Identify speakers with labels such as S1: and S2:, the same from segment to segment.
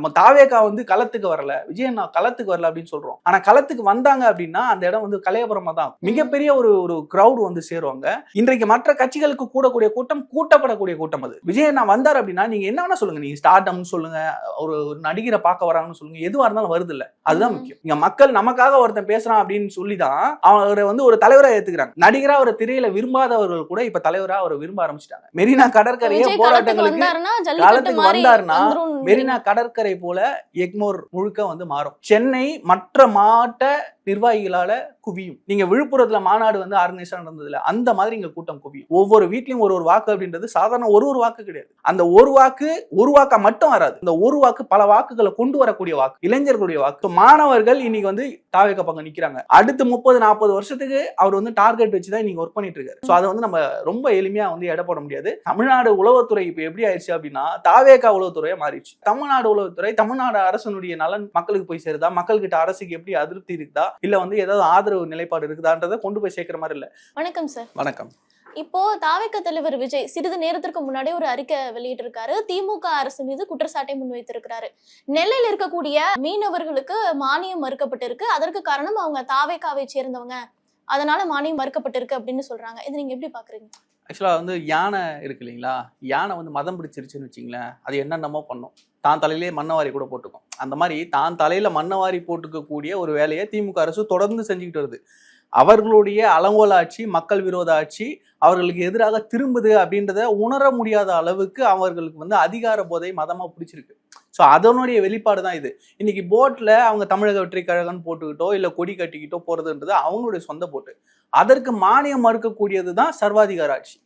S1: நம்ம தாவேக்கா வந்து களத்துக்கு வரல. விஜயண்ணா களத்துக்கு வரல அப்படின்னு சொல்றோம். ஆனா களத்துக்கு வந்தாங்க அப்படின்னா அந்த இடம் வந்து கலையபுரமா தான் மிகப்பெரிய ஒரு ஒரு கிரௌட் வந்து சேருவாங்க இன்றைக்கு மற்ற கட்சிகளுக்கு கூடக்கூடிய கூட்டம் கூட்டப்படக்கூடிய கூட்டம் அது. விஜயண்ணா வந்தார் அப்படின்னா நீங்க என்ன வேணா சொல்லுங்க. நீங்க ஸ்டார்டம்னு சொல்லுங்க. ஒரு நடிகரை பார்க்க வராங்கன்னு சொல்லுங்க. எதுவா இருந்தாலும் வருது இல்ல. அதுதான். முக்கியம். இங்க மக்கள் நமக்காக ஒருத்தன் பேசுறான் அப்படின்னு சொல்லி தான் அவரை வந்து ஒரு தலைவரா ஏத்துக்கிறாங்க. நடிகரா ஒரு திரையில விரும்பாதவர்கள் கூட இப்ப தலைவரா அவரை விரும்ப ஆரம்பிச்சிட்டாங்க. மெரினா கடற்கரையே போராட்டங்களுக்கு களத்துக்கு
S2: மாதிரி
S1: வந்தாருன்னா மெரினா கடற்கரை போல எக்மோர் முழுக்க வந்து மாறும். சென்னை மற்ற மாவட்ட நிர்வாகிகளால குவியும். நீங்க விழுப்புரத்துல மாநாடு வந்து ஆர்கனைஸா நடந்ததுல அந்த மாதிரி இங்க கூட்டம் குவியும். ஒவ்வொரு வீட்லயும் ஒரு ஒரு வாக்கு அப்படின்றது சாதாரண ஒரு ஒரு வாக்கு கிடையாது. அந்த ஒரு வாக்கு ஒரு வாக்கா மட்டும் வராது. இந்த ஒரு வாக்கு பல வாக்குகளை கொண்டு வரக்கூடிய வாக்கு இளைஞர்களுடைய வாக்கு. மாணவர்கள் இன்னைக்கு வந்து தாவேக்க பக்கம் நிக்கிறாங்க. அடுத்து முப்பது நாற்பது வருஷத்துக்கு அவர் வந்து டார்கெட் வச்சு தான் இன்னைக்கு ஒர்க் பண்ணிட்டு இருக்காரு. ஸோ அதை வந்து நம்ம ரொம்ப எளிமையா வந்து எடை போட முடியாது. தமிழ்நாடு உளவுத்துறை இப்ப எப்படி ஆயிடுச்சு அப்படின்னா தாவேக்கா உளவுத்துறையை மாறிடுச்சு. தமிழ்நாடு உளவுத்துறை தமிழ்நாடு அரசனுடைய நலன் மக்களுக்கு போய் சேருதா? மக்கள்கிட்ட அரசுக்கு எப்படி அதிருப்தி இருக்குதா? இல்ல வந்து ஏதாவது ஆதரவு நிலைப்பாடு இருக்குதான்றதை கொண்டு போய் சேர்க்கிற மாதிரி இல்ல.
S2: வணக்கம் சார்
S1: வணக்கம்.
S2: இப்போ தாவேக்க தலைவர் விஜய் சிறிது நேரத்திற்கு முன்னாடி ஒரு அறிக்கை வெளியிட்டிருக்காரு. திமுக அரசு மீது குற்றச்சாட்டை முன்வைத்திருக்கிறாரு. நெல்லையில் இருக்கக்கூடிய மீனவர்களுக்கு மானியம் மறுக்கப்பட்டிருக்கு. அதற்கு காரணம் அவங்க தாவேக்காவை சேர்ந்தவங்க. அதனால மானியம் மறுக்கப்பட்டிருக்கு அப்படின்னு சொல்றாங்க. இது நீங்க எப்படி பாக்குறீங்க?
S1: ஆக்சுவலா வந்து யானை இருக்கு இல்லைங்களா? யானை வந்து மதம் பிடிச்சிருச்சுன்னு வச்சிங்களேன். அது என்னென்னமோ பண்ணும். தான் தலையிலே மண்ணவாரி கூட போட்டுக்கும். அந்த மாதிரி தான் தலையில மண்ணவாரி போட்டுக்கக்கூடிய ஒரு வேலையை திமுக அரசு தொடர்ந்து செஞ்சுக்கிட்டு வருது. அவர்களுடைய அலங்கோல ஆட்சி மக்கள் விரோத ஆட்சி அவர்களுக்கு எதிராக திரும்புது அப்படின்றத உணர முடியாத அளவுக்கு அவர்களுக்கு வந்து அதிகார போதை மதமா பிடிச்சிருக்கு. ஸோ அதனுடைய வெளிப்பாடு தான் இது. இன்னைக்கு போட்டில் அவங்க தமிழக வெற்றி கழகம்னு போட்டுக்கிட்டோ இல்லை கொடி கட்டிக்கிட்டோ போகிறதுன்றது அவங்களுடைய சொந்த போட்டு அதற்கு மானியம் மறுக்கக்கூடியது தான் சர்வாதிகார ஆட்சி.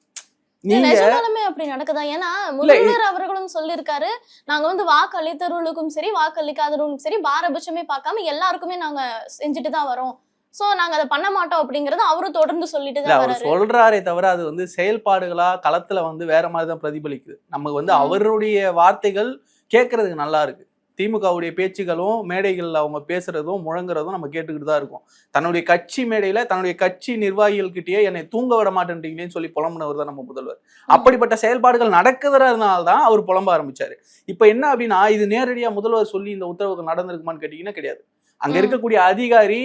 S2: நிஜமாலுமே அப்படி நடக்குதா? ஏன்னா முதல்வர் அவர்களும் சொல்லியிருக்காரு நாங்க வந்து வாக்கு அளித்தவர்களுக்கும் சரி வாக்கு அளிக்காதவர்களுக்கும் சரி பாரபட்சமே பார்க்காம எல்லாருக்குமே நாங்க செஞ்சுட்டு தான் வரோம். சோ நாங்க அதை பண்ண மாட்டோம் அப்படிங்கறது அவரும் தொடர்ந்து சொல்லிட்டு தான்
S1: அவர் சொல்றாரே தவிர அது வந்து செயல்பாடுகளா களத்துல வந்து வேற மாதிரி தான் பிரதிபலிக்குது. நமக்கு வந்து. அவருடைய வார்த்தைகள் கேட்கறதுக்கு நல்லா இருக்கு. திமுகவுடைய பேச்சுகளும் மேடைகள்ல அவங்க பேசுறதும் முழங்குறதும் நம்ம கேட்டுக்கிட்டு தான் இருக்கோம். தன்னுடைய கட்சி மேடையில தன்னுடைய கட்சி நிர்வாகிகள்கிட்டயே என்னை தூங்க விட மாட்டேன்றீங்களேன்னு சொல்லி புலம்புனவர் தான் நம்ம முதல்வர். அப்படிப்பட்ட செயல்பாடுகள் நடக்குதுறதுனால தான் அவர் புலம்ப ஆரம்பிச்சாரு. இப்ப என்ன அப்படின்னா இது நேரடியா முதல்வர் சொல்லி இந்த உத்தரவுக்கு நடந்திருக்குமான்னு கேட்டீங்கன்னா கிடையாது. அங்க. இருக்கக்கூடிய அதிகாரி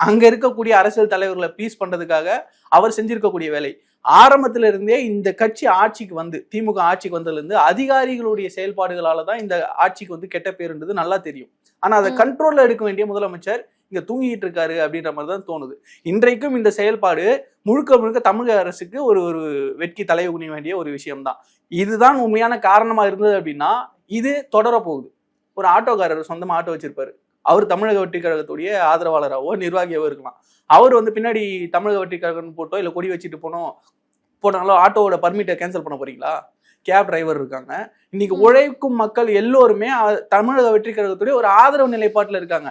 S1: அங்க இருக்கக்கூடிய அரசியல் தலைவர்களை ப்ளீஸ் பண்றதுக்காக அவர் செஞ்சிருக்கக்கூடிய வேலை. ஆரம்பத்துல இருந்தே இந்த கட்சி ஆட்சிக்கு வந்து திமுக ஆட்சிக்கு வந்ததுல இருந்து அதிகாரிகளுடைய செயல்பாடுகளால தான் இந்த ஆட்சிக்கு வந்து கெட்ட பேருன்றது நல்லா தெரியும். ஆனா அதை. கண்ட்ரோல்ல எடுக்க வேண்டிய முதலமைச்சர் இங்க தூங்கிட்டு இருக்காரு அப்படின்ற மாதிரி தான் தோணுது. இன்றைக்கும் இந்த செயல்பாடு முழுக்க முழுக்க தமிழக அரசுக்கு ஒரு ஒரு வெட்கி தலை குனிய வேண்டிய ஒரு விஷயம்தான். இதுதான் உண்மையான காரணமா இருந்தது அப்படின்னா இது தொடர போகுது ஒரு ஆட்டோக்காரர் சொந்தமா ஆட்டோ வச்சிருப்பாரு. அவர் தமிழக வெற்றி கழகத்துடைய ஆதரவாளராகவோ நிர்வாகியாவோ இருக்கலாம். அவர் வந்து பின்னாடி தமிழக வெற்றி கழகம்னு போட்டோ இல்லை கொடி வச்சுட்டு போனோம் போனாலும் ஆட்டோவோட பர்மிட்டை கேன்சல் பண்ண போறீங்களா? கேப் டிரைவர் இருக்காங்க. இன்னைக்கு. உழைக்கும் மக்கள் எல்லோருமே தமிழக வெற்றி கழகத்துடைய ஒரு ஆதரவு நிலைப்பாட்டில் இருக்காங்க.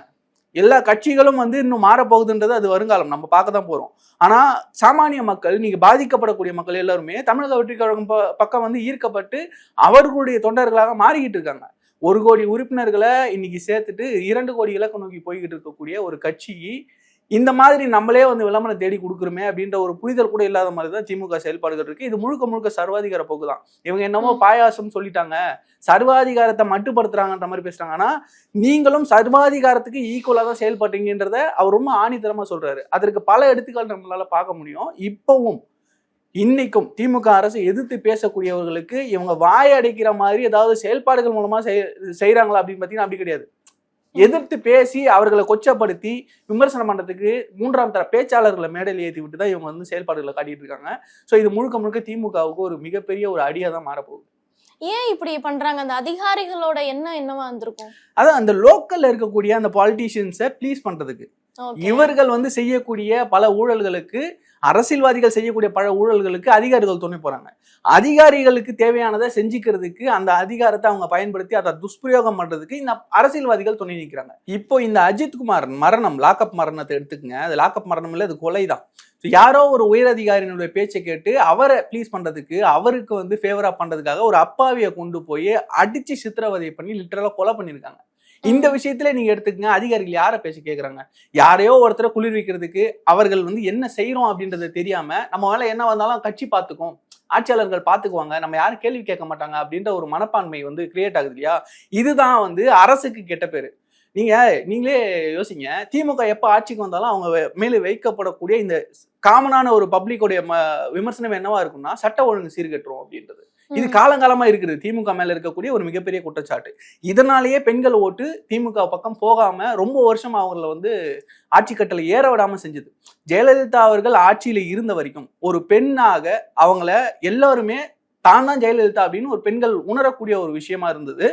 S1: எல்லா கட்சிகளும் வந்து இன்னும் மாறப்போகுதுன்றது அது வருங்காலம். நம்ம பார்க்க தான் போறோம். ஆனா சாமானிய மக்கள் நீங்க பாதிக்கப்படக்கூடிய மக்கள் எல்லாருமே தமிழக வெற்றி கழகம் பக்கம் வந்து ஈர்க்கப்பட்டு அவர்களுடைய தொண்டர்களாக மாறிக்கிட்டு இருக்காங்க. ஒரு கோடி உறுப்பினர்களை இன்னைக்கு சேர்த்துட்டு இரண்டு கோடி இலக்கு நோக்கி போய்கிட்டு இருக்கக்கூடிய ஒரு கட்சி இந்த மாதிரி நம்மளே வந்து விளம்பரம் தேடி கொடுக்குறோமே அப்படின்ற ஒரு புரிதல் கூட இல்லாத மாதிரி தான் திமுக செயல்பாடுகள் இருக்கு. இது முழுக்க முழுக்க சர்வாதிகார போக்கு தான். இவங்க என்னமோ. பாயாசம் சொல்லிட்டாங்க. சர்வாதிகாரத்தை மட்டுப்படுத்துறாங்கன்ற மாதிரி பேசுறாங்க. ஆனா நீங்களும் சர்வாதிகாரத்துக்கு ஈக்குவலா தான் செயல்பட்டீங்கன்றத அவர் ரொம்ப ஆணித்தரமா சொல்றாரு. அதற்கு பல எடுத்துக்காட்டு நம்மளால பார்க்க முடியும். இப்பவும் இன்னைக்கும் திமுக அரசு எதிர்த்து பேசக்கூடியவர்களுக்கு இவங்க வாய் அடைக்கிற மாதிரி ஏதாவது செயல்பாடுகள் மூலமா செய்- செய்றாங்களா அப்படின்னு பார்த்தீங்கன்னா அப்படி கிடையாது. எதிர்த்து பேசி அவர்களை கொச்சப்படுத்தி விமர்சனம் பண்றதுக்கு மூன்றாம் தர பேச்சாளர்களை மேடையில் ஏற்றி விட்டு தான் இவங்க வந்து செயல்பாடுகளை காட்டிட்டு இருக்காங்க. ஸோ இது முழுக்க முழுக்க திமுகவுக்கு ஒரு மிகப்பெரிய ஒரு அடியா தான் மாறப்போகுது.
S2: ஏன் இப்படி பண்றாங்க? அந்த அதிகாரிகளோட எண்ணம் என்னவா இருந்திருக்கும்?
S1: அதான் அந்த லோக்கல்ல இருக்கக்கூடிய அந்த பாலிட்டிஷியன்ஸை ப்ளீஸ் பண்றதுக்கு. இவர்கள் வந்து செய்யக்கூடிய பல ஊழல்களுக்கு அரசியல்வாதிகள் செய்யக்கூடிய பல ஊழல்களுக்கு அதிகாரிகள் துணை போறாங்க. அதிகாரிகளுக்கு தேவையானதை செஞ்சுக்கிறதுக்கு அந்த அதிகாரத்தை அவங்க பயன்படுத்தி அதை துஷ்பிரயோகம் பண்றதுக்கு இந்த அரசியல்வாதிகள் துணை நிற்கிறாங்க இப்போ இந்த அஜித் குமார் மரணம் லாக்அப் மரணத்தை எடுத்துக்கங்க. அது லாக்அப் மரணம் இல்லை அது கொலை தான். யாரோ ஒரு உயரதிகாரியினுடைய பேச்சை கேட்டு அவரை ப்ளீஸ் பண்றதுக்கு அவருக்கு வந்து ஃபேவரா பண்றதுக்காக ஒரு அப்பாவியை கொண்டு போய் அடிச்சு சித்திரவதை பண்ணி லிட்டரலா கொலை பண்ணியிருக்காங்க. இந்த விஷயத்துல நீங்க எடுத்துக்கங்க. அதிகாரிகள் யாரை பேச கேக்குறாங்க? யாரையோ ஒருத்தரை குளிர்விக்கிறதுக்கு அவர்கள் வந்து என்ன செய்யறோம் அப்படின்றத தெரியாம நம்ம வேலை என்ன வந்தாலும் கட்சி பார்த்துக்கும் ஆட்சியாளர்கள் பாத்துக்குவாங்க. நம்ம யாரும் கேள்வி கேட்க மாட்டாங்க அப்படின்ற ஒரு மனப்பான்மை வந்து கிரியேட் ஆகுது இல்லையா? இதுதான் வந்து அரசுக்கு கெட்ட பேரு. நீங்க நீங்களே யோசிங்க. திமுக எப்ப ஆட்சிக்கு வந்தாலும் அவங்க மேலே வைக்கப்படக்கூடிய இந்த காமனான ஒரு பப்ளிக்கோடைய விமர்சனம் என்னவா இருக்கும்னா சட்ட ஒழுங்கு சீர்கட்டுறோம் அப்படின்றது. இது. காலங்காலமா இருக்குது. திமுக மேல இருக்கக்கூடிய ஒரு மிகப்பெரிய குற்றச்சாட்டு. இதனாலேயே பெண்கள் ஓட்டு திமுக பக்கம் போகாம ரொம்ப வருஷம் அவங்கள வந்து ஆட்சி கட்டளை ஏற விடாம செஞ்சது. ஜெயலலிதா அவர்கள் ஆட்சியில இருந்த வரைக்கும் ஒரு பெண்ணாக அவங்கள எல்லாருமே தான் தான் ஜெயலலிதா அப்படின்னு ஒரு பெண்கள் உணரக்கூடிய ஒரு விஷயமா இருந்தது.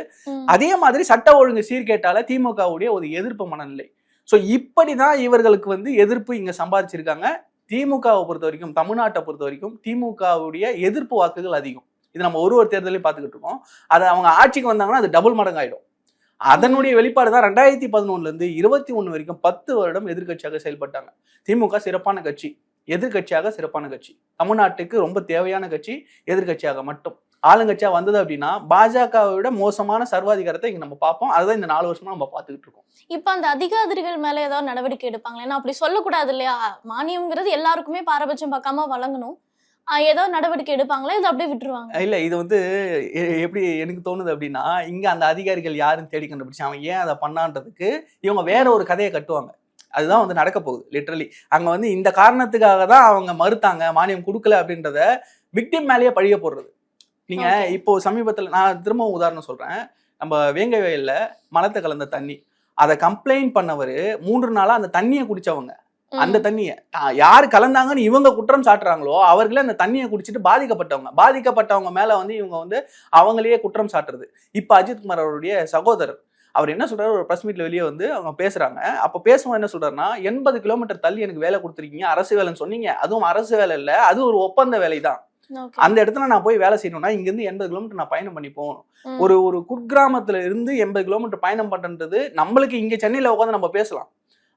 S1: அதே மாதிரி சட்ட ஒழுங்கு சீர்கேட்டால திமுகவுடைய ஒரு எதிர்ப்பு மனநிலை. ஸோ இப்படிதான் இவர்களுக்கு வந்து எதிர்ப்பு இங்க சம்பாதிச்சிருக்காங்க. திமுகவை பொறுத்த வரைக்கும் தமிழ்நாட்டை பொறுத்த வரைக்கும் திமுகவுடைய எதிர்ப்பு வாக்குகள் அதிகம். இது நம்ம ஒரு ஒரு தேர்தலையும் பார்த்துக்கிட்டு இருக்கோம். அது அவங்க ஆட்சிக்கு வந்தாங்கன்னா அது டபுள் மடங்காயிடும். அதனுடைய வெளிப்பாடு தான் ரெண்டாயிரத்தி பதினொன்னுல இருந்து இருபத்தி ஒன்று வரைக்கும் பத்து வருடம் எதிர்க்கட்சியாக செயல்பட்டாங்க. திமுக சிறப்பான கட்சி எதிர்க்கட்சியாக சிறப்பான கட்சி. தமிழ்நாட்டுக்கு ரொம்ப தேவையான கட்சி எதிர்க்கட்சியாக மட்டும். ஆளுங்கட்சியா வந்தது அப்படின்னா பாஜகவை விட மோசமான சர்வாதிகாரத்தை இங்க நம்ம பார்ப்போம். அதுதான் இந்த நாலு வருஷமா நம்ம பார்த்துக்கிட்டு இருக்கோம்.
S2: இப்ப அந்த அதிகாரிகள் மேல ஏதாவது நடவடிக்கை எடுப்பாங்களா? ஏன்னா அப்படி சொல்லக்கூடாது இல்லையா? மானியம்ங்கிறது எல்லாருக்குமே பாரபட்சம் பார்க்காம வழங்கணும். ஏதாவது நடவடிக்கை எடுப்பாங்களா? இது அப்படியே விட்டுருவாங்க?
S1: இல்ல இது வந்து எப்படி எனக்கு தோணுது அப்படின்னா இங்க அந்த அதிகாரிகள் யாருன்னு தேடி கண்டுபிடிச்சு அவன் ஏன் அதை பண்ணான்றதுக்கு இவங்க வேற ஒரு கதையை கட்டுவாங்க. அதுதான் வந்து நடக்க போகுது லிட்டரலி அங்க வந்து இந்த காரணத்துக்காக தான் அவங்க மறுத்தாங்க மானியம் கொடுக்கல அப்படின்றத விக்டிம் மேலேயே பழிய போடுறது. நீங்க. இப்போ சமீபத்துல நான் திரும்பவும் உதாரணம் சொல்றேன். நம்ம வேங்கை வயல்ல மலத்தை கலந்த தண்ணி. அதை கம்ப்ளைண்ட் பண்ணவர் மூன்று நாளா அந்த தண்ணியை குடிச்சவங்க. அந்த தண்ணியை. யார் கலந்தாங்கன்னு இவங்க குற்றம் சாட்டுறாங்களோ அவர்களே அந்த தண்ணியை குடிச்சிட்டு பாதிக்கப்பட்டவங்க. பாதிக்கப்பட்டவங்க மேல வந்து இவங்க வந்து அவங்களையே குற்றம் சாட்டுறது. இப்ப அஜித்குமார் அவருடைய சகோதரர் அவர் என்ன சொல்றாரு? ஒரு பிரஸ் மீட்ல வெளியே வந்து அவங்க பேசுறாங்க. அப்ப பேசும்போது என்ன சொல்றாருன்னா எண்பது கிலோமீட்டர் தள்ளி எனக்கு வேலை கொடுத்துருக்கீங்க. அரசு வேலைன்னு சொன்னீங்க. அதுவும் அரசு வேலை இல்ல. அது ஒரு ஒப்பந்த வேலை தான். அந்த இடத்துல நான் போய் வேலை செய்யணும்னா இங்க இருந்து எண்பது கிலோமீட்டர் நான் பயணம் பண்ணி போகணும். ஒரு ஒரு குக்கிராமத்துல இருந்து எண்பது கிலோமீட்டர் பயணம் பண்றது நம்மளுக்கு இங்க சென்னையில உட்காந்து நம்ம பேசலாம்.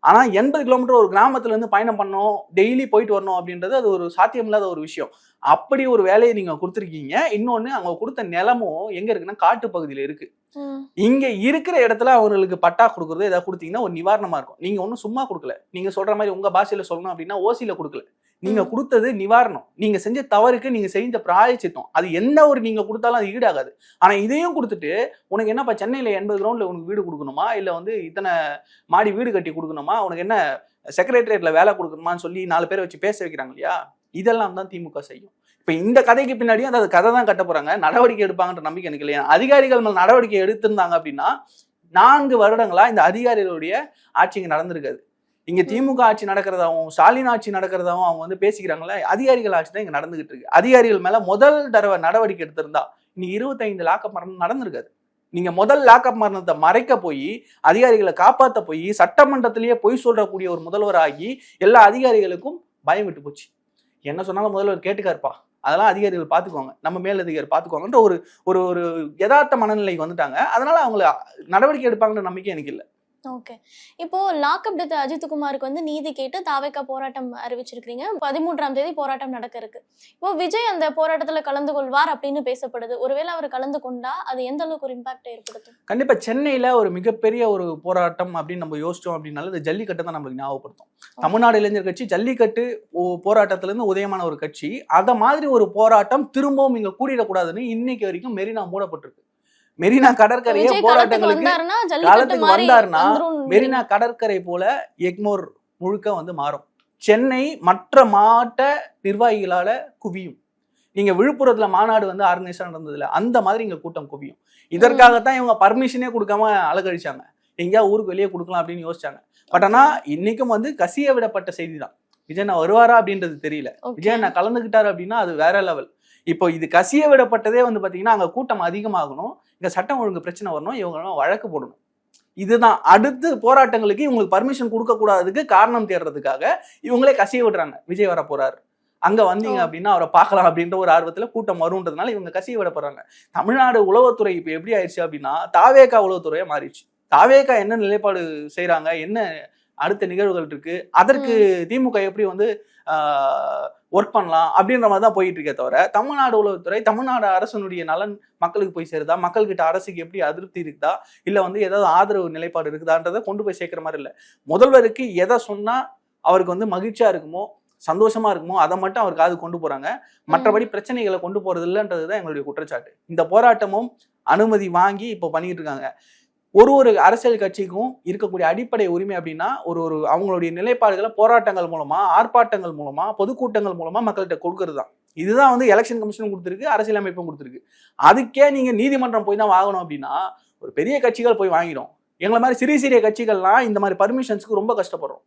S1: ஆனா எண்பது கிலோமீட்டர் ஒரு கிராமத்துல இருந்து பயணம் பண்ணணும் டெய்லி போயிட்டு வரணும் அப்படின்றது அது ஒரு சாத்தியமில்லாத ஒரு விஷயம். அப்படி ஒரு வேலையை நீங்க கொடுத்துருக்கீங்க. இன்னொன்னு அவங்க கொடுத்த நிலமும் எங்க இருக்குன்னா காட்டு பகுதியில இருக்கு. இங்க இருக்கிற இடத்துல அவங்களுக்கு பட்டா கொடுக்குறது ஏதாவது கொடுத்தீங்கன்னா ஒரு நிவாரணமா இருக்கும். நீங்க ஒன்றும் சும்மா கொடுக்கல. நீங்க சொல்ற மாதிரி உங்க பாஷையில சொல்லணும் அப்படின்னா ஓசியில கொடுக்கல. நீங்க. கொடுத்தது நிவாரணம். நீங்க செஞ்ச தவறுக்கு நீங்க செஞ்ச பிராயச்சித்தம். அது என்ன ஒரு நீங்க கொடுத்தாலும் அது ஈடாகாது. ஆனா இதையும் கொடுத்துட்டு உனக்கு என்னப்பா சென்னையில எண்பது கிரவுண்ட்ல உனக்கு வீடு கொடுக்கணுமா? இல்ல வந்து இத்தனை மாடி வீடு கட்டி கொடுக்கணுமா? உனக்கு என்ன செக்ரட்டரியேட்ல வேலை கொடுக்கணுமான்னு சொல்லி நாலு பேரை வச்சு பேச வைக்கிறாங்க இல்லையா? இதெல்லாம் தான் திமுக செய்யும். இப்ப இந்த கதைக்கு பின்னாடியும் அந்த கதை தான் கட்ட போறாங்க. நடவடிக்கை எடுப்பாங்கன்ற நம்பிக்கை எனக்கு இல்லையா? அதிகாரிகள் மேல் நடவடிக்கை எடுத்திருந்தாங்க அப்படின்னா நான்கு வருடங்களா இந்த அதிகாரிகளுடைய ஆட்சி இங்க நடந்திருக்காது. இங்க திமுக ஆட்சி நடக்கிறதாவும் ஸ்டாலின் ஆட்சி நடக்கிறதாவும் அவங்க வந்து பேசிக்கிறாங்களே அதிகாரிகள் ஆட்சி தான் இங்க நடந்துகிட்டு இருக்கு. அதிகாரிகள் மேல முதல் தடவை நடவடிக்கை எடுத்திருந்தா இன்னைக்கு இருபத்தைந்து லாக்கப் மரணம் நடந்திருக்காது. நீங்க முதல் லாக்கப் மரணத்தை மறைக்க போய் அதிகாரிகளை காப்பாற்ற போய் சட்டமன்றத்திலேயே பொய் சொல்றக்கூடிய ஒரு முதல்வர் ஆகி எல்லா அதிகாரிகளுக்கும் பயம் விட்டு போச்சு. என்ன சொன்னாலும் முதல்வர் கேட்டுக்காருப்பா. அதெல்லாம் அதிகாரிகள் பார்த்துக்குவாங்க நம்ம மேலதிகாரி பார்த்துக்குவாங்கன்ற ஒரு ஒரு ஒரு யதார்த்த மனநிலைக்கு வந்துட்டாங்க. அதனால அவங்கள நடவடிக்கை எடுப்பாங்கன்ற நம்பிக்கை எனக்கு இல்லை.
S2: ஓகே இப்போ லாக்அப் டெத் அஜித்குமாருக்கு வந்து நீதி கேட்டு தாவேக்கா போராட்டம் அறிவிச்சிருக்கீங்க பதிமூன்றாம் தேதி போராட்டம் நடக்க இருக்கு. இப்போ விஜய் அந்த போராட்டத்துல கலந்து கொள்வார் அப்படின்னு பேசப்படுது. ஒருவேளை அவர் கலந்து கொண்டா அது எந்த அளவுக்கு ஒரு இம்பாக்ட் ஏற்படுத்தும்?
S1: கண்டிப்பா சென்னையில ஒரு மிகப்பெரிய ஒரு போராட்டம் அப்படின்னு நம்ம யோசிச்சோம் அப்படின்னால இந்த ஜல்லிக்கட்டு தான் நம்மளுக்கு ஞாபகப்படுத்தும். தமிழ்நாடு இளைஞர் கட்சி ஜல்லிக்கட்டு போராட்டத்துல இருந்து உதயமான ஒரு கட்சி. அத மாதிரி ஒரு போராட்டம் திரும்பவும் இங்க கூடிடக்கூடாதுன்னு இன்னைக்கு வரைக்கும் மெரினா மூடப்பட்டிருக்கு. மெரினா கடற்கரையே போராட்டங்களுக்கு
S2: மாதிரி
S1: வந்தாருன்னா மெரினா கடற்கரை போல எக்மோர் முழுக்க வந்து மாறும். சென்னை மற்ற மாவட்ட நிர்வாகிகளால குவியும். நீங்க விழுப்புரத்துல மாநாடு வந்து ஆர்கனைசா நடந்ததுல அந்த மாதிரி இங்க கூட்டம் குவியும். இதற்காகத்தான் இவங்க பர்மிஷனே கொடுக்காம அலக்கழிச்சாங்க எங்கேயா ஊருக்கு வெளியே கொடுக்கலாம் அப்படின்னு யோசிச்சாங்க. பட் ஆனா இன்னைக்கும் வந்து கசிய விடப்பட்ட செய்தி தான் விஜய் நான் வருவாரா அப்படின்றது தெரியல. விஜய் நான் கலந்துக்கிட்டாரு அப்படின்னா அது வேற லெவல் இப்போ இது கசிய விடப்பட்டதே வந்து பாத்தீங்கன்னா அங்க கூட்டம் அதிகமாகணும். இங்க சட்டம் ஒழுங்கு பிரச்சனை வரணும் இவங்க வழக்கு போடணும். இதுதான். அடுத்து போராட்டங்களுக்கு இவங்களுக்கு பர்மிஷன் கொடுக்க கூடாததுக்கு காரணம் தேடுறதுக்காக இவங்களே கசிய விடுறாங்க. விஜய் வர போறாரு. அங்க வந்தீங்க. அப்படின்னா அவரை பார்க்கலாம் அப்படின்ற ஒரு ஆர்வத்துல கூட்டம் வரும்ன்றதுனால இவங்க கசிய விட போறாங்க. தமிழ்நாடு உளவுத்துறை இப்ப எப்படி ஆயிடுச்சு அப்படின்னா தாவேகா உளவுத்துறையா மாறிடுச்சு. தாவேகா என்ன நிலைப்பாடு செய்றாங்க? என்ன அடுத்த நிகழ்வுகள் இருக்கு? அதற்கு திமுக எப்படி வந்து ஒர்க் பண்ணலாம் அப்படின்ற மாதிரி தான் போயிட்டு இருக்கே தவிர தமிழ்நாடு உளவுத்துறை தமிழ்நாடு அரசனுடைய நலன் மக்களுக்கு போய் சேருதா? மக்கள்கிட்ட அரசுக்கு எப்படி அதிருப்தி இருக்குதா? இல்ல வந்து ஏதாவது ஆதரவு நிலைப்பாடு இருக்குதான்றதை கொண்டு போய் சேர்க்கிற மாதிரி இல்ல. முதல்வருக்கு எதை சொன்னா அவருக்கு வந்து மகிழ்ச்சியா இருக்குமோ சந்தோஷமா இருக்குமோ அதை மட்டும் அவர் காது கொண்டு போறாங்க. மற்றபடி பிரச்சனைகளை கொண்டு போறது இல்லைன்றதுதான் எங்களுடைய குற்றச்சாட்டு. இந்த போராட்டமும் அனுமதி வாங்கி இப்போ பண்ணிட்டு இருக்காங்க. ஒரு ஒரு அரசியல் கட்சிக்கும் இருக்கக்கூடிய அடிப்படை உரிமை அப்படின்னா ஒரு ஒரு அவங்களுடைய நிலைப்பாடுகளை போராட்டங்கள் மூலமா ஆர்ப்பாட்டங்கள் மூலமா பொதுக்கூட்டங்கள் மூலமா மக்கள்கிட்ட கொடுக்கறது தான் இதுதான் வந்து எலெக்ஷன் கமிஷனும் கொடுத்துருக்கு அரசியலமைப்பும் கொடுத்துருக்கு. அதுக்கே நீங்க நீதிமன்றம் போய் தான் வாங்கணும் அப்படின்னா ஒரு பெரிய கட்சிகள் போய் வாங்கிடும் எங்களை மாதிரி சிறிய சிறிய கட்சிகள்லாம் இந்த மாதிரி பர்மிஷன்ஸ்க்கு ரொம்ப கஷ்டப்படுறோம்.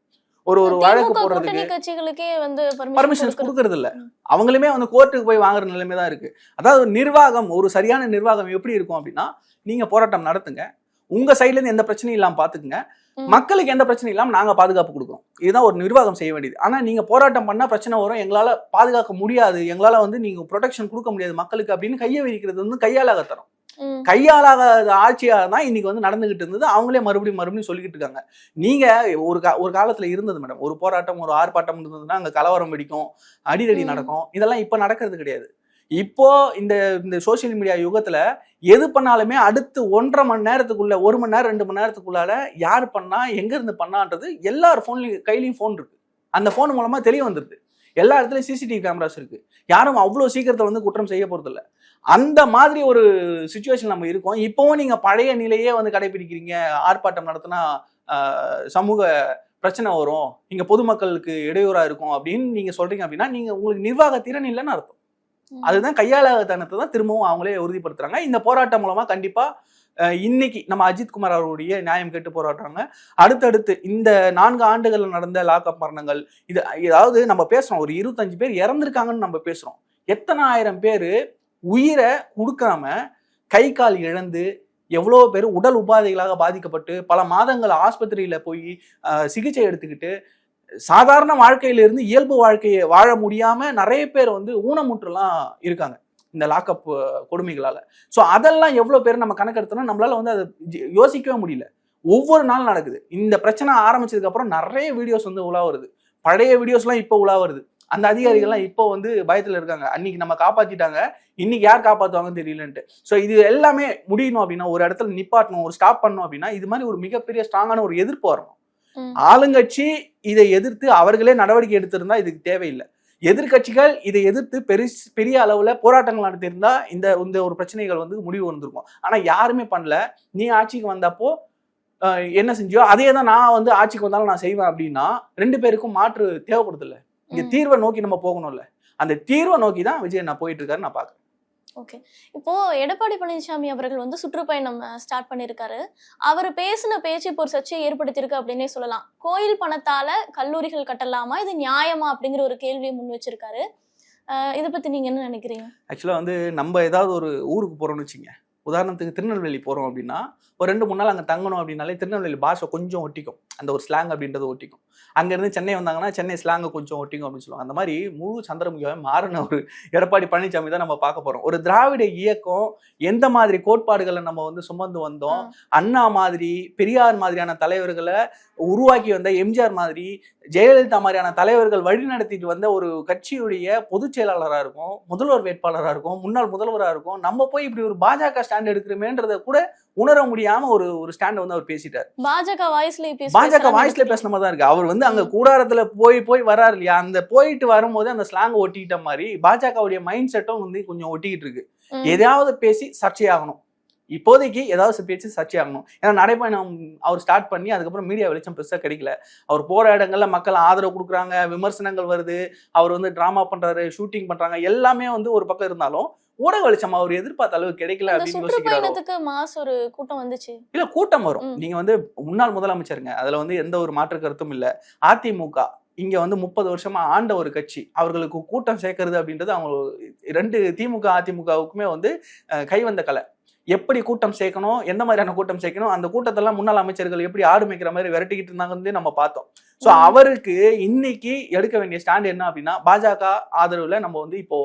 S1: ஒரு ஒரு வழக்கு போடுறதுக்கு
S2: கட்சிகளுக்கே வந்து
S1: பர்மிஷன்ஸ்
S2: பர்மிஷன்
S1: கொடுக்கறது இல்ல. அவங்களுமே வந்து கோர்ட்டுக்கு போய் வாங்குற நிலைமை தான் இருக்கு. அதாவது நிர்வாகம் ஒரு சரியான நிர்வாகம் எப்படி இருக்கும் அப்படின்னா நீங்க போராட்டம் நடத்துங்க. உங்க சைடுல இருந்து எந்த பிரச்சனையும் இல்லாம பாத்துக்குங்க. மக்களுக்கு எந்த பிரச்சனையும் இல்லாம நாங்க பாதுகாப்பு கொடுக்குறோம். இதுதான் ஒரு நிர்வாகம் செய்ய வேண்டியது. ஆனா நீங்க போராட்டம் பண்ணா பிரச்சனை வரும். எங்களால பாதுகாக்க முடியாது. எங்களால வந்து நீங்க ப்ரொடெக்ஷன் கொடுக்க முடியாது மக்களுக்கு அப்படின்னு கையை விரிக்கிறது வந்து கையாளாக தரும்.
S2: ம்.
S1: கையாளாகாத ஆட்சியாக தான் இன்னைக்கு வந்து நடந்துகிட்டு இருந்தது. அவங்களே மறுபடியும் மறுபடியும் சொல்லிக்கிட்டு இருக்காங்க. நீங்க ஒரு கா ஒரு காலத்துல இருந்தது மேடம் ஒரு போராட்டம் ஒரு ஆர்ப்பாட்டம் இருந்ததுன்னா அங்க கலவரம் வெடிக்கும் அடிதடி. நடக்கும். இதெல்லாம் இப்ப நடக்கிறது கிடையாது. இப்போ இந்த இந்த சோஷியல் மீடியா யுகத்துல எது பண்ணாலுமே அடுத்து ஒன்றரை மணி நேரத்துக்குள்ள ஒரு மணி நேரம் ரெண்டு மணி நேரத்துக்குள்ளால யார் பண்ணா எங்க இருந்து பண்ணான்றது எல்லார் போன்லயும் கையிலயும் ஃபோன் இருக்கு. அந்த ஃபோன் மூலமா தெரிய வந்துருது. எல்லா இடத்துலயும் சிசிடிவி கேமராஸ் இருக்கு. யாரும் அவ்வளோ சீக்கிரத்துல வந்து குற்றம் செய்ய போறது இல்ல அந்த மாதிரி ஒரு சுச்சுவேஷன் நம்ம இருக்கோம். இப்போவும் நீங்க பழைய நிலையே வந்து கடைபிடிக்கிறீங்க. ஆர்ப்பாட்டம் நடத்தினா சமூக பிரச்சனை வரும். இங்க பொதுமக்களுக்கு இடையூறா இருக்கும் அப்படின்னு நீங்க சொல்றீங்க அப்படின்னா நீங்க உங்களுக்கு நிர்வாக திறன் இல்லைன்னு அர்த்தம். அதுதான் கையாளத்தனத்தை தான் திரும்பவும் அவங்களே உறுதிப்படுத்துறாங்க. இந்த போராட்டம் மூலமா கண்டிப்பா இன்னைக்கு நம்ம அஜித் குமார் அவருடைய நியாயம் கேட்டு போராடுறாங்க. அடுத்தடுத்து இந்த நான்கு ஆண்டுகள்ல நடந்த லாக்அப் மரணங்கள் இது ஏதாவது நம்ம பேசுறோம். ஒரு இருபத்தஞ்சு பேர் இறந்துருக்காங்கன்னு நம்ம பேசுறோம். எத்தனை ஆயிரம் பேர் உயிரை கொடுக்காம கை கால் இழந்து எவ்வளோ பேர் உடல் உபாதைகளாக பாதிக்கப்பட்டு பல மாதங்கள் ஆஸ்பத்திரியில போய் சிகிச்சை எடுத்துக்கிட்டு சாதாரண வாழ்க்கையிலிருந்து இயல்பு வாழ்க்கையை வாழ முடியாமல் நிறைய பேர் வந்து ஊனமுற்றுலாம் இருக்காங்க இந்த லாக்அப் கொடுமைகளால். ஸோ அதெல்லாம் எவ்வளோ பேர் நம்ம கணக்கெடுத்தோம்னா நம்மளால் வந்து அதை யோசிக்கவே முடியல. ஒவ்வொரு நாள் நடக்குது. இந்த பிரச்சனை ஆரம்பிச்சதுக்கப்புறம் நிறைய வீடியோஸ் வந்து உலா வருது. பழைய வீடியோஸ்லாம் இப்போ உலா வருது. அந்த அதிகாரிகள்லாம் இப்போ வந்து பயத்தில் இருக்காங்க. அன்னைக்கு நம்ம காப்பாற்றிட்டாங்க இன்னைக்கு யார் காப்பாற்றுவாங்கன்னு தெரியலன்ட்டு. ஸோ இது எல்லாமே முடியணும் அப்படின்னா ஒரு இடத்துல நிப்பாட்டணும் ஒரு ஸ்டாப் பண்ணணும் அப்படின்னா இது மாதிரி ஒரு மிகப்பெரிய ஸ்ட்ராங்கான ஒரு எதிர்ப்பு வரணும். ஆளுங்கட்சி இதை எதிர்த்து அவர்களே நடவடிக்கை எடுத்திருந்தா இதுக்கு தேவையில்லை. எதிர்க்கட்சிகள் இதை எதிர்த்து பெரிய பெரிய அளவுல போராட்டங்கள் நடத்தியிருந்தா இந்த இந்த ஒரு பிரச்சனைகள் வந்து முடிவு வந்திருக்கும். ஆனா யாருமே பண்ணல. நீ ஆட்சிக்கு வந்தப்போ என்ன செஞ்சியோ அதே தான் நான் வந்து ஆட்சிக்கு வந்தாலும் நான் செய்வேன் அப்படின்னா ரெண்டு பேருக்கும் மாற்று தேவைப்படுது இல்ல. இங்க
S2: ம்.
S1: தீர்வை நோக்கி நம்ம போகணும்ல. அந்த தீர்வை நோக்கி தான் விஜய் நான் போயிட்டு இருக்காரு நான் பாக்குறேன்.
S2: ஓகே இப்போ எடப்பாடி பழனிசாமி அவர்கள் வந்து சுற்றுப்பயணம் ஸ்டார்ட் பண்ணியிருக்காரு அவர் பேசின பேச்சு இப்போ ஒரு சர்ச்சையை ஏற்படுத்தியிருக்கு அப்படின்னே சொல்லலாம். கோயில் பணத்தால கல்லூரிகள் கட்டலாமா? இது நியாயமா? அப்படிங்கிற ஒரு கேள்வியை முன் வச்சிருக்காரு. இதை பத்தி நீங்க என்ன நினைக்கிறீங்க?
S1: ஆக்சுவலாக வந்து நம்ம ஏதாவது ஒரு ஊருக்கு போகிறோம்னு வச்சுங்க உதாரணத்துக்கு திருநெல்வேலி போகிறோம் அப்படின்னா ஒரு ரெண்டு மூணு நாள் அங்கே தங்கணும் அப்படின்னாலே திருநெல்வேலி பாஷை கொஞ்சம் ஒட்டிக்கும். அந்த ஒரு ஸ்லாங் அப்படின்றது ஒட்டிக்கும். அங்கேருந்து சென்னை வந்தாங்கன்னா சென்னை ஸ்லாங் கொஞ்சம் ஒட்டிக்கும் அப்படின்னு சொல்லுவாங்க. அந்த மாதிரி முழு சந்திரமுகியாவே மாறின ஒரு எடப்பாடி பழனிசாமி தான் நம்ம பார்க்க போகிறோம் ஒரு திராவிட இயக்கம் எந்த மாதிரி கோட்பாடுகளை நம்ம வந்து சுமந்து வந்தோம் அண்ணா மாதிரி பெரியார் மாதிரியான தலைவர்களை உருவாக்கி வந்த எம்ஜிஆர் மாதிரி ஜெயலலிதா மாதிரியான தலைவர்கள் வழி நடத்திட்டு வந்த ஒரு கட்சியுடைய பொதுச் செயலாளராக இருக்கும் முதல்வர் வேட்பாளராக இருக்கும் முன்னாள் முதல்வராக இருக்கும் நம்ம போய் இப்படி ஒரு பாஜக ஸ்டாண்ட் எடுக்கிறோமேன்றத கூட உணர முடியாம ஒரு ஒரு ஸ்டாண்ட் வந்து அவர் பேசிட்டார்.
S2: பாஜக வாய்ஸ்ல
S1: பாஜக வாய்ஸ்ல பேசின மாதிரி தான் இருக்கு. அவர் வந்து அங்க கூடாரத்துல போய் போய் வராரு இல்லையா? அந்த போயிட்டு வரும்போது அந்த ஸ்லாங் ஒட்டிக்கிட்ட மாதிரி பாஜகவுடைய மைண்ட் செட்டும் வந்து கொஞ்சம் ஒட்டிக்கிட்டு இருக்கு. எதையாவது பேசி சர்ச்சையாகணும். இப்போதைக்கு ஏதாவது பேசி சர்ச்சையாகணும். ஏன்னா நடைப்பயணம் அவர் ஸ்டார்ட் பண்ணி அதுக்கப்புறம் மீடியா வெளிச்சம் பெருசாக கிடைக்கல. அவர் போற இடங்கள்ல மக்கள் ஆதரவு கொடுக்குறாங்க விமர்சனங்கள் வருது. அவர் வந்து டிராமா பண்றாரு ஷூட்டிங் பண்றாங்க. எல்லாமே வந்து ஒரு பக்கம் இருந்தாலும் ஊடக வெளிச்சம் அவர் எதிர்பார்த்த அளவு கிடைக்கல அப்படின்னு
S2: மாஸ் ஒரு கூட்டம் வந்துச்சு.
S1: இல்ல கூட்டம் வரும். நீங்க வந்து முன்னாள் முதலமைச்சருங்க. அதுல வந்து எந்த ஒரு மாற்று கருத்தும் இல்ல. அதிமுக இங்க வந்து முப்பது வருஷமா ஆண்ட ஒரு கட்சி. அவர்களுக்கு கூட்டம் சேர்க்கறது அப்படின்றது அவங்க ரெண்டு திமுக அதிமுகவுக்குமே வந்து கைவந்த கலை. எப்படி கூட்டம் சேர்க்கணும்? எந்த மாதிரியான கூட்டம் சேர்க்கணும்? அந்த கூட்டத்தெல்லாம் முன்னாள் அமைச்சர்கள் எப்படி ஆடு மேய்க்கிற மாதிரி விரட்டிக்கிட்டு இருந்தாங்கன்னு நம்ம பார்த்தோம். ஸோ. அவருக்கு இன்னைக்கு எடுக்க வேண்டிய ஸ்டாண்ட் என்ன அப்படின்னா பாஜக ஆதரவுல நம்ம வந்து இப்போ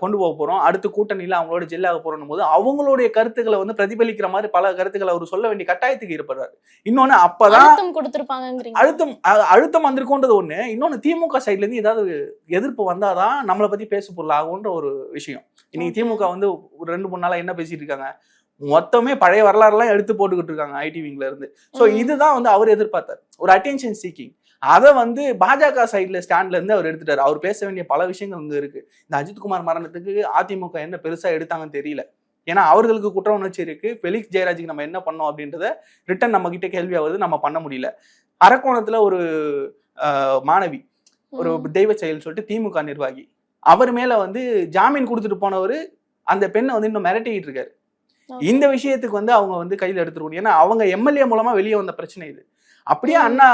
S1: கொண்டு போக போறோம். அடுத்து கூட்டணியில அவங்களோட ஜெல்லாக போறோம் போது அவங்களுடைய கருத்துக்களை வந்து பிரதிபலிக்கிற மாதிரி பல கருத்துக்களை அவர் சொல்ல வேண்டிய கட்டாயத்துக்கு ஏற்படுறாரு இன்னொன்னு அப்பதான்
S2: அழுத்தம்
S1: அழுத்தம் வந்திருக்கோன்றது ஒண்ணு. இன்னொன்னு திமுக சைட்ல இருந்து ஏதாவது எதிர்ப்பு வந்தாதான் நம்மளை பத்தி பேசு பொருள் ஆகுன்ற ஒரு விஷயம். இன்னைக்கு. திமுக வந்து ஒரு ரெண்டு மூணு நாளா என்ன பேசிட்டு இருக்காங்க? மொத்தமே பழைய வரலாறுலாம் எடுத்து போட்டுக்கிட்டு இருக்காங்க ஐடி விங்ல இருந்து. ஸோ. இதுதான் வந்து அவர் எதிர்பார்த்தார். ஒரு அட்டென்ஷன் சீக்கிங் அதை வந்து பாஜக சைட்ல ஸ்டாண்ட்ல இருந்து அவர் எடுத்துட்டாரு. அவர் பேச வேண்டிய பல விஷயங்கள் இங்க இருக்கு. இந்த அஜித்குமார் மரணத்துக்கு அதிமுக என்ன பெருசா எடுத்தாங்கன்னு தெரியல. ஏன்னா அவர்களுக்கு குற்ற உணர்ச்சி இருக்கு. ஃபெலிக்ஸ் ஜெயராஜுக்கு நம்ம என்ன பண்ணோம் அப்படின்றத ரிட்டன் நம்ம கிட்ட கேள்வியாவது நம்ம பண்ண முடியல. அரக்கோணத்துல ஒரு மாணவி ஒரு. தெய்வ செயல் சொல்லிட்டு திமுக நிர்வாகி. அவர் மேல வந்து ஜாமீன் கொடுத்துட்டு போனவர் அந்த பெண்ணை வந்து இன்னும் மிரட்டிக்கிட்டு இருக்காரு. இந்த விஷயத்துக்கு வந்து அவங்க வந்து கையில் எடுத்துருக்கணும். ஏன்னா அவங்க எம்எல்ஏ மூலமா வெளியே வந்த பிரச்சனை இது. அப்படியே. அண்ணா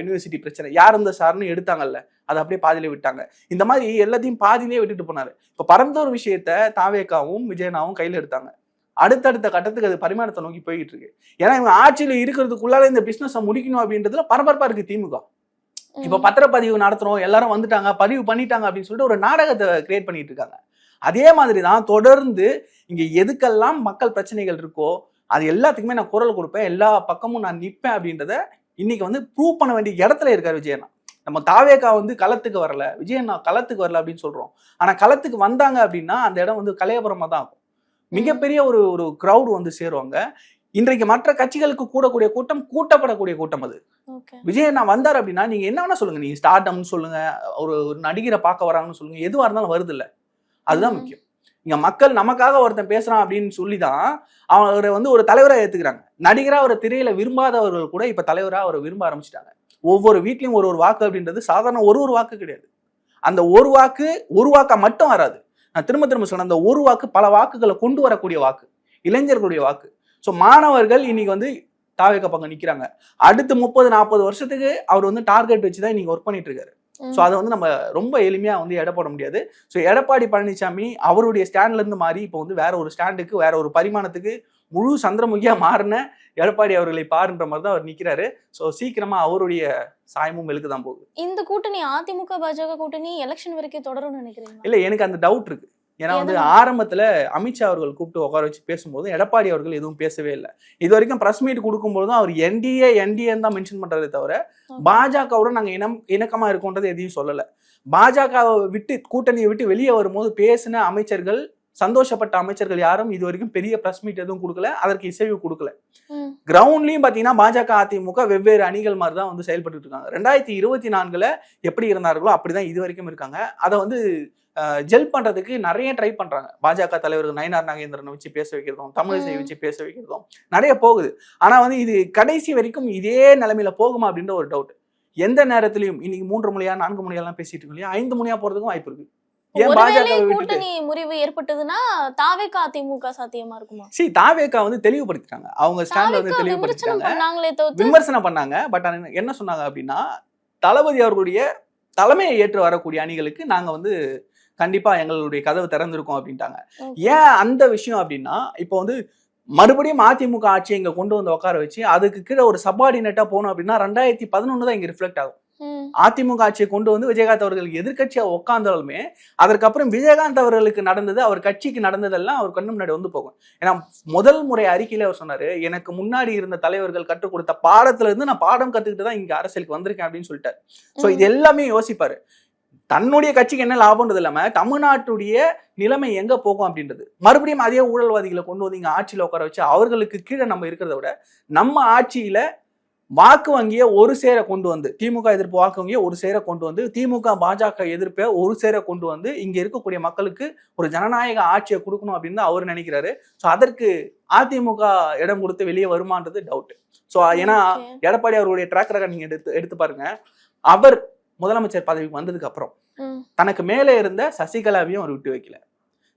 S1: யூனிவர்சிட்டி பிரச்சனை. யார் இந்த சார்னு எடுத்தாங்கல்ல. அதை அப்படியே பாதியிலே விட்டாங்க. இந்த மாதிரி எல்லாத்தையும் பாதியிலே விட்டுட்டு போனாரு. இப்ப பரந்தோர் விஷயத்த தாவேக்காவும் விஜயனாவும் கையில் எடுத்தாங்க. அடுத்தடுத்த கட்டத்துக்கு அது பரிமாணத்தை நோக்கி போய்கிட்டு இருக்கு. ஏன்னா இவங்க ஆட்சியில இருக்கிறதுக்குள்ளால இந்த பிசினஸை முடிக்கணும் அப்படின்றதுல பரபரப்பா இருக்கு திமுக. இப்ப பத்திரப்பதிவு நடத்துறோம் எல்லாரும் வந்துட்டாங்க பதிவு பண்ணிட்டாங்க அப்படின்னு சொல்லிட்டு ஒரு நாடகத்தை கிரியேட் பண்ணிட்டு இருக்காங்க. அதே மாதிரி தான் தொடர்ந்து இங்க எதுக்கெல்லாம் மக்கள் பிரச்சனைகள் இருக்கோ அது எல்லாத்துக்குமே நான் குரல் கொடுப்பேன். எல்லா பக்கமும் நான் நிற்பேன் அப்படின்றத இன்னைக்கு வந்து ப்ரூவ் பண்ண வேண்டிய இடத்துல இருக்காரு விஜயண்ணா. நம்ம தாவேக்கா வந்து களத்துக்கு வரல. விஜயண்ணா களத்துக்கு வரல அப்படின்னு சொல்றோம். ஆனா களத்துக்கு வந்தாங்க அப்படின்னா அந்த இடம் வந்து கலையபுரமா தான் இருக்கும் மிகப்பெரிய ஒரு ஒரு கிரவுட் வந்து சேருவாங்க இன்றைக்கு மற்ற கட்சிகளுக்கு கூடக்கூடிய கூட்டம் கூட்டப்படக்கூடிய கூட்டம் அது. விஜய் நான் வந்தார் அப்படின்னா நீங்க என்ன வேணா சொல்லுங்க. நீங்க ஸ்டார்டம்னு சொல்லுங்க. ஒரு ஒரு நடிகரை பார்க்க வராங்கன்னு சொல்லுங்க. எதுவா இருந்தாலும் வருது இல்ல. அதுதான். முக்கியம். இங்க மக்கள் நமக்காக ஒருத்தன் பேசுறான் அப்படின்னு சொல்லி தான் அவரை வந்து ஒரு தலைவராக ஏத்துக்கிறாங்க. நடிகரா அவரை திரையில விரும்பாதவர்கள் கூட இப்ப தலைவரா அவரை விரும்ப ஆரம்பிச்சிட்டாங்க. ஒவ்வொரு வீட்லயும் ஒரு ஒரு வாக்கு அப்படின்றது சாதாரண ஒரு ஒரு வாக்கு கிடையாது. அந்த ஒரு வாக்கு ஒரு வாக்கா மட்டும் வராது. நான் திரும்ப திரும்ப சொன்னேன் அந்த ஒரு வாக்கு பல வாக்குகளை கொண்டு வரக்கூடிய வாக்கு இளைஞர்களுடைய வாக்கு. ஸோ மாணவர்கள் இன்னைக்கு வந்து தாவேக்க பக்கம் நிற்கிறாங்க அடுத்து முப்பது நாற்பது வருஷத்துக்கு அவர் வந்து டார்கெட் வச்சு தான் இன்னைக்கு ஒர்க் பண்ணிட்டு இருக்காரு. ஸோ அதை வந்து நம்ம ரொம்ப எளிமையா வந்து எடை போட முடியாது. ஸோ எடப்பாடி பழனிசாமி அவருடைய ஸ்டாண்ட்ல இருந்து மாறி இப்போ வந்து வேற ஒரு ஸ்டாண்டுக்கு வேற ஒரு பரிமாணத்துக்கு முழு சந்திரமுகியா மாறின எடப்பாடி அவர்களை பாருன்ற மாதிரி தான் அவர் நிக்கிறாரு. ஸோ சீக்கிரமா அவருடைய சாயமும் வெளுக்கு தான் போகுது.
S2: இந்த கூட்டணி அதிமுக பாஜக கூட்டணி எலெக்ஷன் வரைக்கும் தொடரும்னு நினைக்கிறீங்களா?
S1: இல்ல எனக்கு அந்த டவுட் இருக்கு. ஏன்னா வந்து? ஆரம்பத்துல அமித்ஷா அவர்கள் கூப்பிட்டு உட்கார வச்சு பேசும்போது எடப்பாடி அவர்கள் எதுவும் பேசவே இல்லை இது வரைக்கும் பிரஸ் மீட் கொடுக்கும்போதும் அவர் என்டிஏ என்டிஏன்னு தான் மென்ஷன் பண்றதே தவிர. பாஜகவுடன் நாங்க இனம் இணக்கமா இருக்கோன்றது எதையும் சொல்லல பாஜகவை விட்டு கூட்டணியை விட்டு வெளியே வரும்போது பேசின அமைச்சர்கள் சந்தோஷப்பட்ட அமைச்சர்கள் யாரும் இது வரைக்கும் பெரிய பிரஸ் மீட் எதுவும் கொடுக்கல. அதற்கு இசைவு கொடுக்கல. கிரவுண்ட்லயும் பாத்தீங்கன்னா பாஜக அதிமுக வெவ்வேறு அணிகள் மாதிரி தான் வந்து செயல்பட்டு இருக்காங்க. ரெண்டாயிரத்தி இருபத்தி நான்குல எப்படி இருந்தார்களோ அப்படிதான் இது வரைக்கும் இருக்காங்க. அதை வந்து ஜெல் பண்றதுக்கு நிறைய ட்ரை பண்றாங்க. பாஜக தலைவர்கள் நயனார் நாகேந்திரனை வச்சு பேச வைக்கிறதும் தமிழிசை. வச்சு பேச வைக்கிறதும் நிறைய போகுது. ஆனா வந்து இது கடைசி வரைக்கும் இதே நிலைமையில போகுமா அப்படின்ற ஒரு டவுட் எந்த நேரத்திலையும் இன்னைக்கு மூன்று மொழியா நான்கு மொழியெல்லாம் பேசிட்டு இருக்கோம் இல்லையா ஐந்து மொழியா போறதுக்கும் வாய்ப்பு இருக்கு.
S2: கூட்டணி முறிவு ஏற்பட்டதுன்னா தாவேக அதிமுக சாத்தியமா இருக்குமா?
S1: சி தாவேக்கா வந்து தெளிவுபடுத்திட்டாங்க. அவங்க ஸ்டாண்ட்ல வந்து
S2: தாவேகா
S1: தெளிவுபடுத்திட்டாங்க. விமர்சனம் பண்ணாங்க. பட் என்ன சொன்னாங்க அப்படின்னா தளபதி அவர்களுடைய தலைமையை ஏற்று வரக்கூடிய அணிகளுக்கு நாங்க வந்து கண்டிப்பா எங்களுடைய கதவு திறந்திருக்கோம் அப்படின்ட்டாங்க. ஏன் அந்த விஷயம் அப்படின்னா இப்போ வந்து மறுபடியும் அதிமுக ஆட்சியை இங்க கொண்டு வந்து உட்கார வச்சு அதுக்கு கீழே ஒரு சபார்டினேட்டா போனோம் அப்படின்னா ரெண்டாயிரத்தி பதினொன்னு தான் இங்க ரிஃப்ளெக்ட் ஆகும். அதிமுக ஆட்சியை கொண்டு வந்து விஜயகாந்த் அவர்களுக்கு எதிர்க்கட்சியா உட்கார்ந்தாலுமே அதற்கப்புறம் விஜயகாந்த் அவர்களுக்கு நடந்தது அவர் கட்சிக்கு நடந்ததெல்லாம் அவர் கண்ணு முன்னாடி வந்து போகும். ஏன்னா முதல் முறை அறிக்கையில அவர் சொன்னாரு எனக்கு முன்னாடி இருந்த தலைவர்கள் கற்றுக் கொடுத்த பாடத்துல இருந்து நான் பாடம் கத்துக்கிட்டு தான் இங்க அரசியலுக்கு வந்திருக்கேன் அப்படின்னு சொல்லிட்டாரு. சோ இது எல்லாமே யோசிப்பாரு. தன்னுடைய கட்சிக்கு என்ன லாபம்ன்றது இல்லாம தமிழ்நாட்டுடைய நிலைமை எங்க போகும் அப்படின்றது. மறுபடியும் அதே ஊழல்வாதிகளை கொண்டு வந்து இங்க ஆட்சியில உட்கார வச்சு அவர்களுக்கு கீழே நம்ம இருக்கிறத விட நம்ம ஆட்சியில வாக்கு வங்கியை ஒரு சேர கொண்டு வந்து திமுக எதிர்ப்பு வாக்கு வங்கியை ஒரு சேர கொண்டு வந்து திமுக பாஜக எதிர்ப்பை ஒரு சேர கொண்டு வந்து இங்க இருக்கக்கூடிய மக்களுக்கு ஒரு ஜனநாயக ஆட்சியை கொடுக்கணும் அப்படின்னு அவர் நினைக்கிறாரு. ஸோ அதற்கு அதிமுக இடம் கொடுத்து வெளியே வருமான்றது டவுட் ஸோ ஏன்னா. எடப்பாடி அவருடைய ட்ராக் ரெக்கார்ட் நீங்க எடுத்து எடுத்து பாருங்க. அவர் முதலமைச்சர் பதவிக்கு வந்ததுக்கு அப்புறம். தனக்கு மேலே இருந்த சசிகலாவையும் அவர் விட்டு வைக்கல.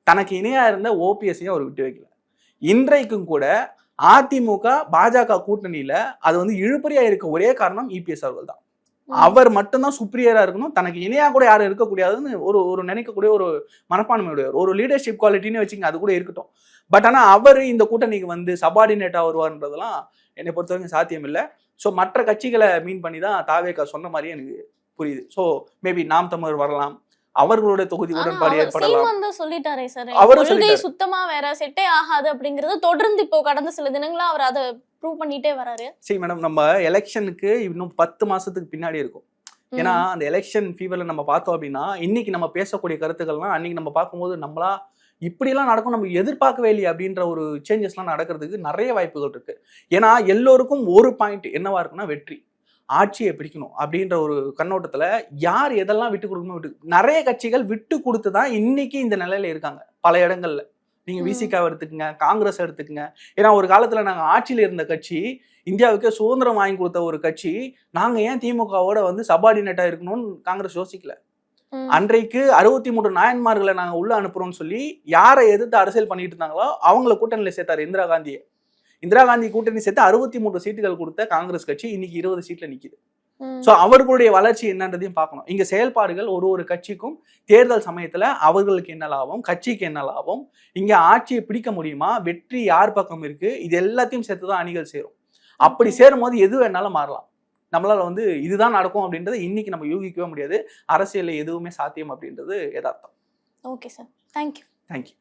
S1: தனக்கு இணையா இருந்த ஓபிஎஸ்ஸையும் அவர் விட்டு வைக்கல. இன்றைக்கும் கூட அதிமுக பாஜக கூட்டணியில அது வந்து இழுபறியா இருக்க ஒரே காரணம் இபிஎஸ் அவர்கள் தான். அவர் மட்டும்தான் சுப்ரியரா இருக்கணும். தனக்கு இணையா கூட யாரும் இருக்கக்கூடாதுன்னு ஒரு ஒரு நினைக்கக்கூடிய ஒரு மனப்பான்மையுடையவர். ஒரு லீடர்ஷிப் குவாலிட்டின்னு வச்சுங்க அது கூட இருக்கட்டும். பட் ஆனா அவர் இந்த கூட்டணிக்கு வந்து சபார்டினேட்டா வருவார்ன்றதெல்லாம் என்னை பொறுத்த வரைக்கும் சாத்தியம் இல்லை ஸோ மற்ற கட்சிகளை மீன் பண்ணி தான் தாவேக்கா சொன்ன மாதிரி எனக்கு புரியுது. ஸோ மேபி நாம் தமிழர் வரலாம். அவர்களுடைய தொகுதி உடன்பாடு
S2: அவர்
S1: ஏற்படலாம்.
S2: சொல்லிட்டாரு. சுத்தமா வேற செட்டே ஆகாது அப்படிங்கறது தொடர்ந்து இப்போ கடந்த சில தினங்களா அவர் அதை ப்ரூவ் பண்ணிட்டே வராரு.
S1: சரி மேடம் நம்ம எலெக்ஷனுக்கு இன்னும் பத்து மாசத்துக்கு பின்னாடி இருக்கும். ஏன்னா அந்த எலெக்ஷன் ஃபீவர்ல நம்ம பார்த்தோம் அப்படின்னா இன்னைக்கு நம்ம பேசக்கூடிய கருத்துக்கள்லாம் அன்னைக்கு நம்ம பார்க்கும்போது நம்மளா இப்படிலாம் நடக்கும் நம்ம எதிர்பார்க்கவே இல்லையே அப்படின்ற ஒரு சேஞ்சஸ்லாம் நடக்கிறதுக்கு நிறைய வாய்ப்புகள் இருக்கு. ஏன்னா எல்லோருக்கும் ஒரு பாயிண்ட் என்னவா இருக்குன்னா வெற்றி. ஆட்சியை பிடிக்கணும் அப்படின்ற ஒரு கண்ணோட்டத்துல யார் எதெல்லாம் விட்டு கொடுக்கணும் விட்டு நிறைய கட்சிகள் விட்டு கொடுத்து தான் இன்னைக்கு இந்த நிலையில இருக்காங்க. பல இடங்கள்ல. நீங்க. விசிகாவை எடுத்துக்கங்க காங்கிரஸ் எடுத்துக்கங்க. ஏன்னா ஒரு காலத்துல நாங்க ஆட்சியில இருந்த கட்சி இந்தியாவுக்கு சுதந்திரம் வாங்கி கொடுத்த ஒரு கட்சி நாங்க ஏன் திமுகவோட வந்து சபார்டினேட்டா இருக்கணும்னு காங்கிரஸ் யோசிக்கல. அன்றைக்கு அறுபத்தி மூன்று நாயன்மார்களை நாங்க உள்ள அனுப்புறோம்னு சொல்லி யாரை எதிர்த்து அரசியல் பண்ணிட்டு இருந்தாங்களோ அவங்கள கூட்டணியில சேர்த்தாரு இந்திரா காந்தியை. இந்திரா காந்தி கூட்டணி சேர்த்து அறுபத்தி மூன்று சீட்டுகள் கொடுத்த காங்கிரஸ் கட்சி இன்னைக்கு இருபது சீட்ல நிக்குது. சோ அவர்களுடைய வளர்ச்சி என்னன்றதையும் பார்க்கணும். இங்க செயல்பாடுகள் ஒரு ஒரு கட்சிக்கும் தேர்தல் சமயத்துல அவர்களுக்கு என்ன லாபம் கட்சிக்கு என்ன லாபம் இங்க ஆட்சியை பிடிக்க முடியுமா வெற்றி யார் பக்கம் இருக்கு இது எல்லாத்தையும் சேர்த்து தான் அணிகள் சேரும். அப்படி சேரும்போது எது வேணாலும் மாறலாம். நம்மளால வந்து இதுதான் நடக்கும் அப்படின்றத இன்னைக்கு நம்ம யூகிக்கவே முடியாது. அரசியல்ல எதுவுமே சாத்தியம் அப்படின்றது யதார்த்தம்.
S2: Okay sir thank you
S1: thank you